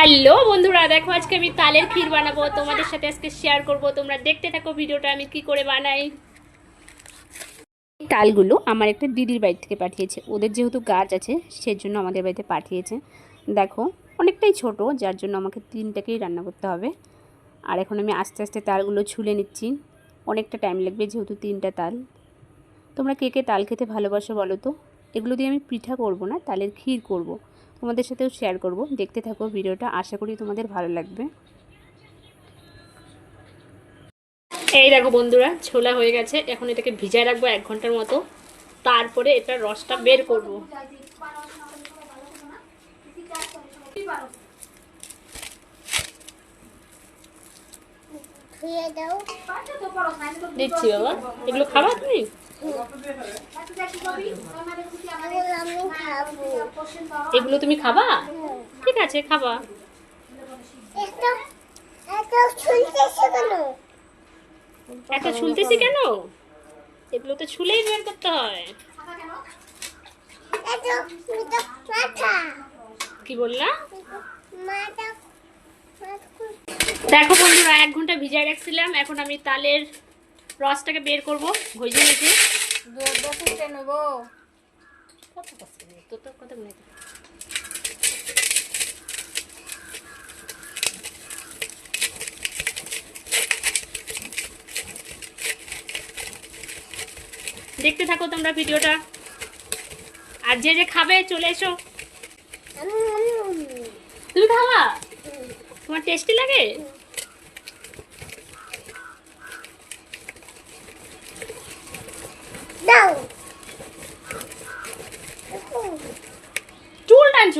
Hello বন্ধুরা, দেখো আজকে আমি তালের ক্ষীর বানাবো। তোমাদের সাথে আজকে শেয়ার করব। তোমরা দেখতে থাকো ভিডিওটা, আমি কি করে বানাই। তালগুলো আমার একটা দিদির বাড়ি থেকে পাঠিয়েছে। ওদের যেহেতু গাছ আছে, সেজন্য আমাদের বাড়িতে পাঠিয়েছে। দেখো, অনেকটাই ছোট, যার জন্য আমাকে তিনটাকেই রান্না করতে হবে। আর এখন আমি আস্তে আস্তে তালগুলো ছুলে নিচ্ছি। অনেকটা টাইম লাগবে যেহেতু তিনটা তাল। তোমরা কে কে তাল খেতে ভালোবাসো বলো তো? এগুলো দিয়ে আমি পিঠা করব না, তালের ক্ষীর করব। তোমাদের সাথেও শেয়ার করব। দেখতে থাকো ভিডিওটা আশা করি তোমাদের ভালো লাগবে। এই দেখো বন্ধুরা ছোলা হয়ে গেছে। এখন এটাকে ভিজায় রাখব এক ঘণ্টার মতো। তারপরে এটা রসটা বের করব। দিচ্ছি বাবা। এগুলো খাবা তুমি? এগুলো তুমি খাবা? ঠিক আছে খাবা। এত এত ছুলতেছি কেন? এগুলো তো ছুলেই বের করতে হয়। কি বললা? দেখো বন্ধুরা এক ঘণ্টা ভিজায় রাখছিলাম। এখন আমি তালের রসটাকে বের করব ভেজে নিয়েছি তোর তো কথা বলে দেখতে থাকো তোমরা ভিডিওটা। আর যে যে খাবে চলে এসো। তুমি খাওয়া? তোমার টেস্টি লাগে?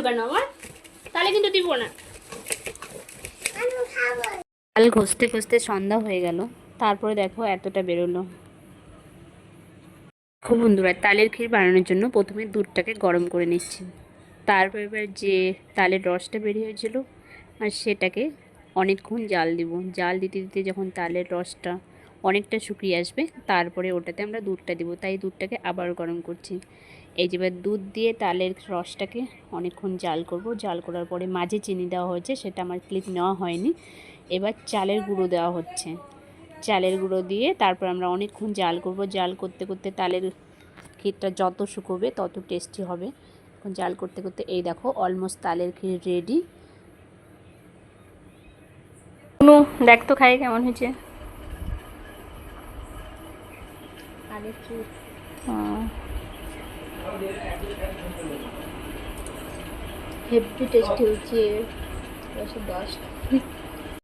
কেন আমার। তাহলে কিন্তু দিব না। কাল ঘষতে ঘষতে সন্ধ্যা হয়ে গেল। তারপরে দেখো এতটা বেরোলো। খুব বন্ধুরা, তালের ক্ষীর বানানোর জন্য প্রথমে দুধটাকে গরম করে নিচ্ছি। তারপর এবার যে তালের রসটা বেরিয়ে হয়েছিল আর সেটাকে অনেকক্ষণ জাল দিব। জাল দিতে দিতে যখন তালের রসটা অনেকটা শুকিয়ে আসবে, তারপরে ওটাতে আমরা দুধটা দিব। তাই দুধটাকে আবার গরম করছি। এই যে এবার দুধ দিয়ে তালের রসটাকে অনেকক্ষণ জাল করব। জাল করার পরে মাঝে চিনি দেওয়া হয়েছে, সেটা আমার ক্লিপ নেওয়া হয়নি। এবার চালের গুঁড়ো দেওয়া হচ্ছে। চালের গুঁড়ো দিয়ে তারপর আমরা অনেকক্ষণ জাল করব। জাল করতে করতে তালের ক্ষীরটা যত শুকোবে তত টেস্টি হবে। এখন জাল করতে করতে এই দেখো অলমোস্ট তালের ক্ষীর রেডি কোনো দেখ তো খাই কেমন হয়েছে। হেভি টেস্টি হচ্ছে। দশ।